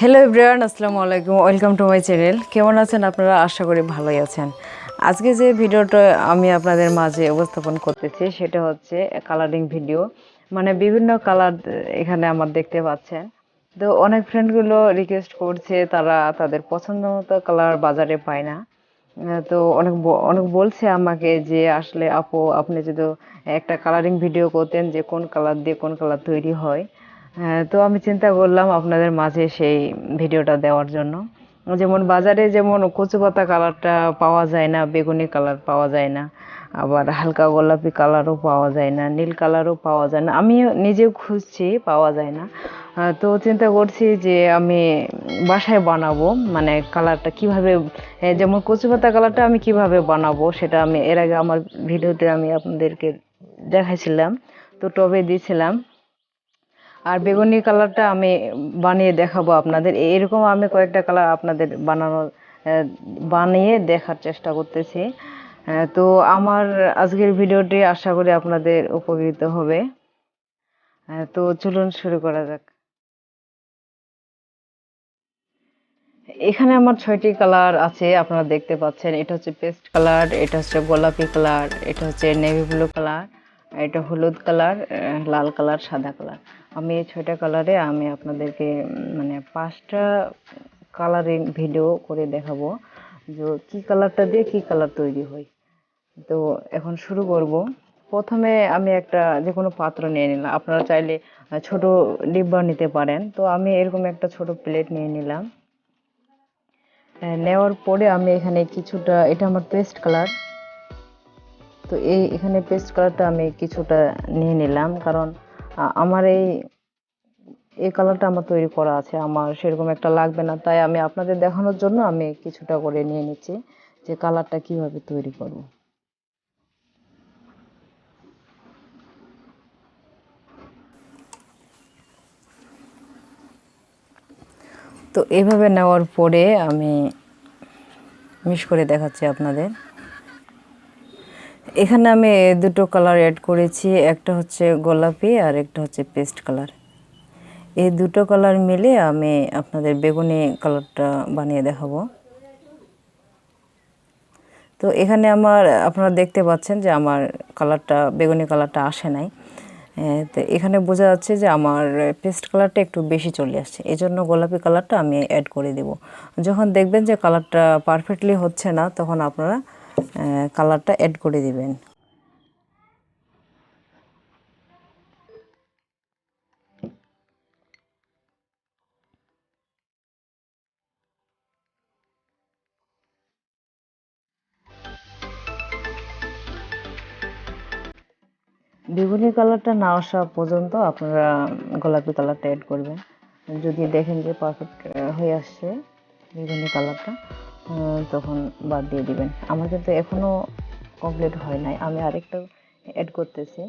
Hello ইব্রাহান আসসালামু আলাইকুম welcome to my channel কেমন আছেন আপনারা? আশা করি ভালোই আছেন। আজকে যে ভিডিওটা আমি আপনাদের মাঝে উপস্থাপন করতেছি সেটা হচ্ছে কালারিং ভিডিও মানে বিভিন্ন কালার এখানে আমার দেখতে পাচ্ছেন। তো অনেক ফ্রেন্ডগুলো রিকোয়েস্ট করছে তারা তাদের পছন্দ মতো কালার বাজারে পায় না। তো অনেক অনেক বলছে আমাকে যে আসলে আপু আপনি যদি একটা কালারিং ভিডিও করতেন যে কোন কালার দিয়ে কোন কালার তৈরি হ্যাঁ, তো আমি চিন্তা করলাম আপনাদের মাঝে সেই ভিডিওটা দেওয়ার জন্য। যেমন বাজারে যেমন কচু পাতা কালারটা পাওয়া যায় না, বেগুনি কালার পাওয়া যায় না, আবার হালকা গোলাপি কালারও পাওয়া যায় না, নীল কালারও পাওয়া যায় না, আমিও নিজেও খুঁজছি, পাওয়া যায় না। তো চিন্তা করছি যে আমি বাসায় বানাবো মানে কালারটা কীভাবে যেমন কচু পাতা কালারটা আমি কীভাবে বানাবো সেটা আমি, এর আগে আমার ভিডিওতে আমি আপনাদেরকে দেখাইছিলাম, তো টবে দিয়েছিলাম। আর বেগুনি কালারটা আমি বানিয়ে দেখাবো আপনাদের। এরকম আমি কয়েকটা কালার আপনাদের বানানোর আহ, বানিয়ে দেখার চেষ্টা করতেছি। তো আমার আজকের ভিডিওটি আশা করি আপনাদের উপকৃত হবে। তো চলুন শুরু করা যাক। এখানে আমার ছয়টি কালার আছে আপনারা দেখতে পাচ্ছেন। এটা হচ্ছে পেস্ট কালার এটা হচ্ছে গোলাপি কালার এটা হচ্ছে নেভি ব্লু কালার। এটা হলুদ কালার লাল কালার, সাদা কালার। আমি এই ছয়টা কালারে আমি আপনাদেরকে মানে পাঁচটা কালারিং ভিডিও করে দেখাবো যে কি কালারটা দিয়ে কি কালার তৈরি হয়। তো এখন শুরু করব। প্রথমে আমি একটা যে কোনো পাত্র নিয়ে নিলাম। আপনারা চাইলে ছোট ডিব্বা নিতে পারেন। তো আমি এরকম একটা ছোট প্লেট নিয়ে নিলাম। নেওয়ার পরে আমি এখানে কিছুটা, এটা আমার পেস্ট কালার। তো এই এখানে পেস্ট কালারটা আমি কিছুটা নিয়ে নিলাম। কারণ আমার এই এই কালারটা আমার তৈরি করা আছে। আমার সেরকম একটা লাগবে না। তাই আমি আপনাদের দেখানোর জন্য আমি কিছুটা করে নিয়ে নিচ্ছি যে কালারটা কীভাবে তৈরি করব। তো এইভাবে নেওয়ার পরে আমি মিশ করে দেখাচ্ছি আপনাদের। এখানে আমি দুটো কালার অ্যাড করেছি, একটা হচ্ছে গোলাপি আর একটা হচ্ছে পেস্ট কালার এই দুটো কালার মিলে আমি আপনাদের বেগুনি কালারটা বানিয়ে দেখাবো। তো এখানে আমার, আপনারা দেখতে পাচ্ছেন যে আমার কালারটা বেগুনি কালারটা আসে নাই। তো এখানে বোঝা যাচ্ছে যে আমার পেস্ট কালারটা একটু বেশি চলে আসছে। এই জন্য গোলাপি কালারটা আমি অ্যাড করে দেব। যখন দেখবেন যে কালারটা পারফেক্টলি হচ্ছে না, তখন আপনারা কালারটা অ্যাড করে দিবেন। বেগুনি কালারটা না আসা পর্যন্ত আপনারা গোলাপি কালারটা অ্যাড করবেন। যদি দেখেন যে পারফেক্ট হয়ে আসছে বেগুনি কালারটা তখন বাদ দিয়ে দিবেন। আমার কিন্তু এখনও কমপ্লিট হয় নাই। আমি আরেকটা অ্যাড করতেছি।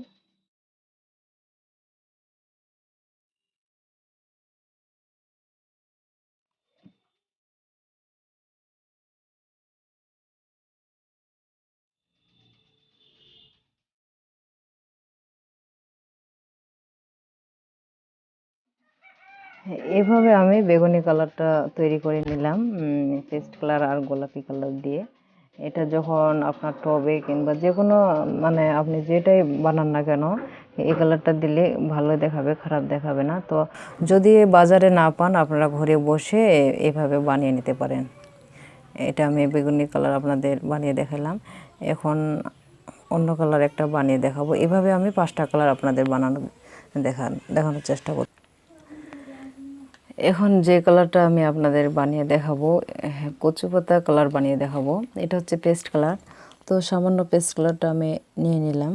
এভাবে আমি বেগুনি কালারটা তৈরি করে নিলাম পেস্ট কালার আর গোলাপি কালার দিয়ে। এটা যখন আপনার টবে কিংবা যে কোনো মানে আপনি যেটাই বানান না কেন, এই কালারটা দিলে ভালো দেখাবে, খারাপ দেখাবে না। তো যদি বাজারে না পান, আপনারা ঘরে বসে এভাবে বানিয়ে নিতে পারেন। এটা আমি বেগুনি কালার আপনাদের বানিয়ে দেখালাম। এখন অন্য কালার একটা বানিয়ে দেখাবো। এভাবে আমি পাঁচটা কালার আপনাদের বানানো দেখান দেখানোর চেষ্টা করব এখন যে কালারটা আমি আপনাদের বানিয়ে দেখাবো হ্যাঁ, কচু পাতা কালার বানিয়ে দেখাবো এটা হচ্ছে পেস্ট কালার। তো সামান্য পেস্ট কালারটা আমি নিয়ে নিলাম।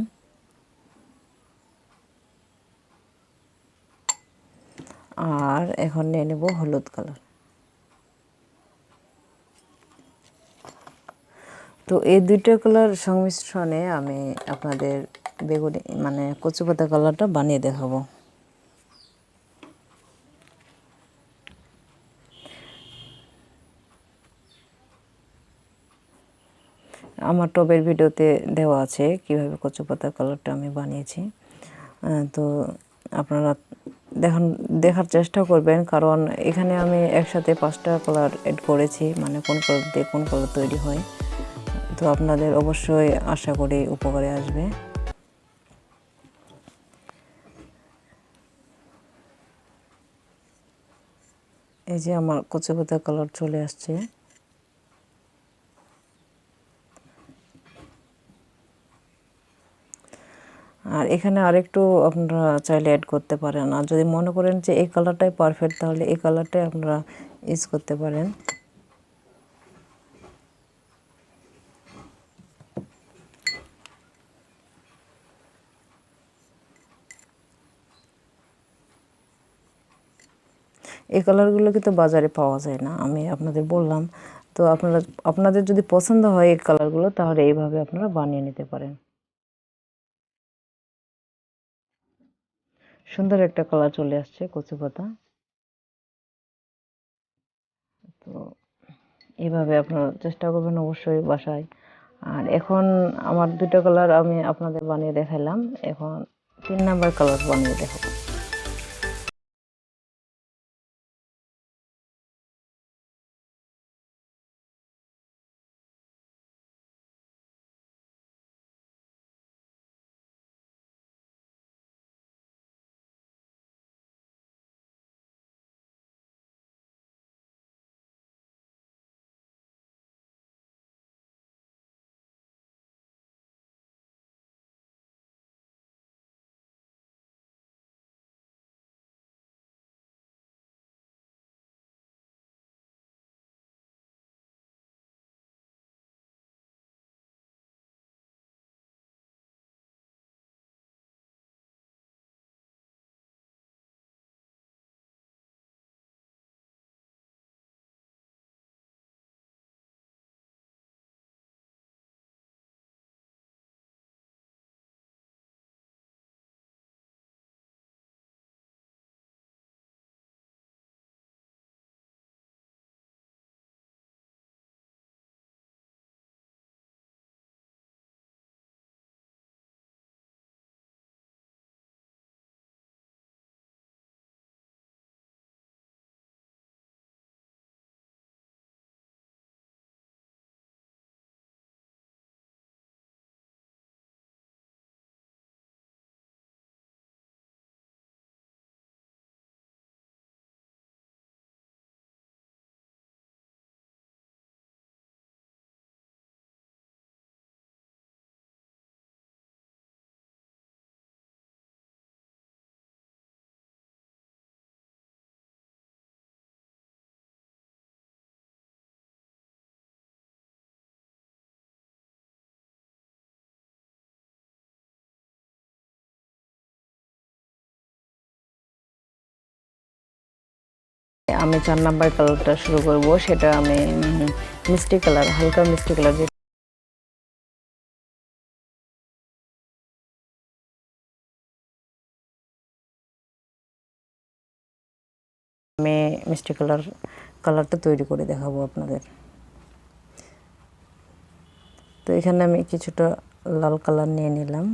আর এখন নিয়ে নেব হলুদ কালার। তো এই দুইটা কালার সংমিশ্রণে আমি আপনাদের বেগুনি মানে কচু পাতা কালারটা বানিয়ে দেখাবো। আমার টবের ভিডিওতে দেওয়া আছে কীভাবে কচু পাতার কালারটা আমি বানিয়েছি। তো আপনারা দেখান, দেখার চেষ্টা করবেন, কারণ এখানে আমি একসাথে পাঁচটা কালার এড করেছি মানে কোন কালার দিয়ে কোন কালার তৈরি হয়। তো আপনাদের অবশ্যই আশা করি উপকারে আসবে। এই যে আমার কচি পাতা কালার চলে আসছে। আর এখানে আরেকটু আপনারা চাইলে অ্যাড করতে পারেন। আর যদি মনে করেন যে এই কালারটাই পারফেক্ট তাহলে এই কালারটাই আপনারা ইউজ করতে পারেন। এই কালারগুলো কিন্তু বাজারে পাওয়া যায় না, আমি আপনাদের বললাম। তো আপনারা, আপনাদের যদি পছন্দ হয় এই কালারগুলো তাহলে এইভাবে আপনারা বানিয়ে নিতে পারেন। সুন্দর একটা কালার চলে আসছে, কচু পাতা। তো এইভাবে আপনারা চেষ্টা করবেন অবশ্যই বাসায়। আর এখন আমার দুটো কালার আমি আপনাদের বানিয়ে দেখাইলাম এখন তিন নাম্বার কালার বানিয়ে দেখাবো। আমি চার নাম্বার কালারটা শুরু করব, সেটা আমি মিষ্টি কালার হালকা মিষ্টি কালার আমি মিষ্টি কালার কালারটা তৈরি করে দেখাবো আপনাদের। তো এখানে আমি কিছুটা লাল কালার নিয়ে নিলাম।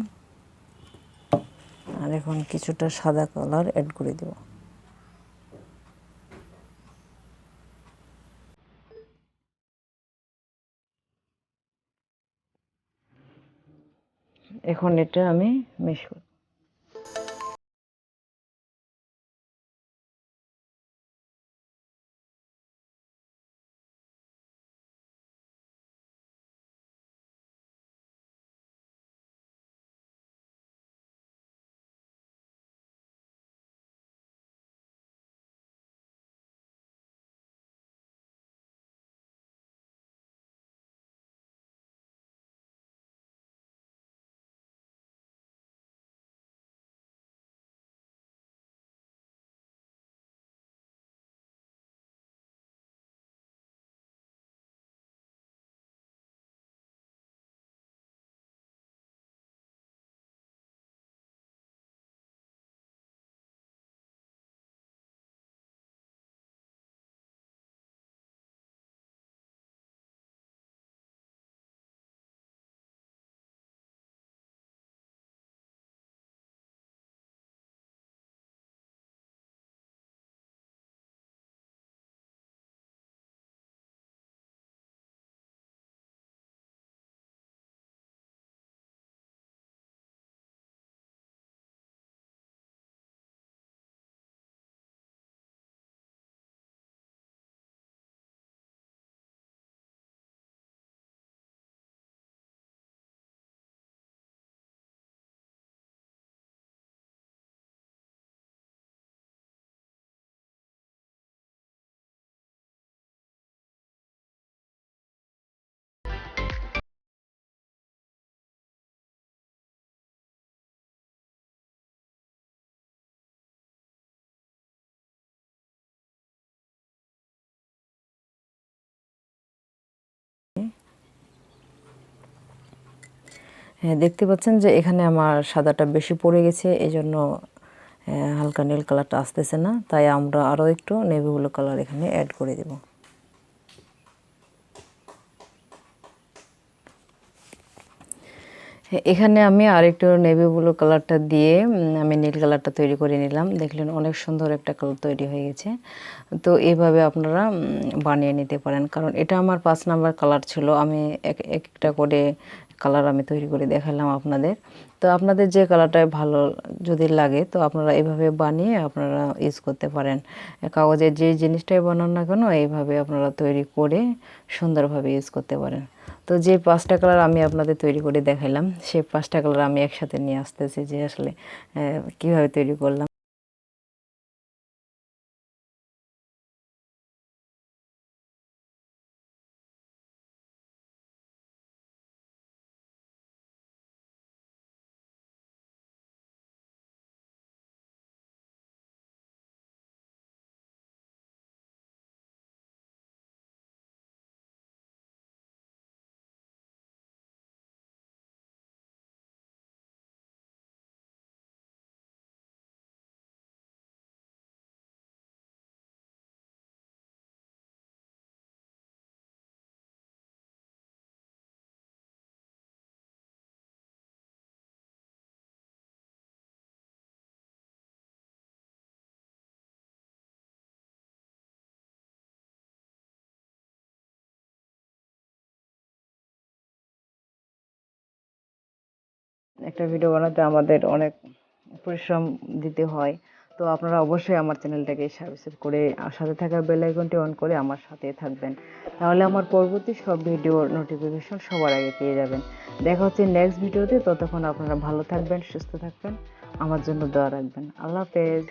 আর এখন কিছুটা সাদা কালার অ্যাড করে দেব। এখন এটা আমি মিশ করব। হ্যাঁ দেখতে পাচ্ছেন যে এখানে আমার সাদাটা বেশি পড়ে গেছে এই জন্য হালকা নীল কালারটা আসতেছে না তাই আমরা আরও একটু নেভি ব্লু কালার এখানে অ্যাড করে দেব। হ্যাঁ, এখানে আমি আরেকটু নেভি ব্লু কালারটা দিয়ে আমি নীল কালারটা তৈরি করে নিলাম। দেখলেন অনেক সুন্দর একটা কালার তৈরি হয়ে গেছে। তো এইভাবে আপনারা বানিয়ে নিতে পারেন। কারণ এটা আমার পাঁচ নাম্বার কালার ছিল। আমি এক একটা করে কালার আমি তৈরি করে দেখালাম আপনাদের। তো আপনাদের যে কালারটা ভালো যদি লাগে, তো আপনারা এইভাবে বানিয়ে আপনারা ইউজ করতে পারেন। কাগজের যে জিনিসটাই বানান না কেন, এইভাবে আপনারা তৈরি করে সুন্দরভাবে ইউজ করতে পারেন। তো যে পাঁচটা কালার আমি আপনাদের তৈরি করে দেখাইলাম সেই পাঁচটা কালার আমি একসাথে নিয়ে আসতেছি যে আসলে কীভাবে তৈরি করলাম। একটা ভিডিও বানাতে আমাদের অনেক পরিশ্রম দিতে হয়। তো আপনারা অবশ্যই আমার চ্যানেলটাকে সাবস্ক্রাইব করে সাথে থাকা বেল আইকনটি অন করে আমার সাথে থাকবেন। তাহলে আমার পরবর্তী সব ভিডিওর নোটিফিকেশন সবার আগে পেয়ে যাবেন। দেখা হচ্ছে নেক্সট ভিডিওতে ততক্ষণ আপনারা ভালো থাকবেন, সুস্থ থাকবেন। আমার জন্য দোয়া রাখবেন। আল্লাহ হাফেজ।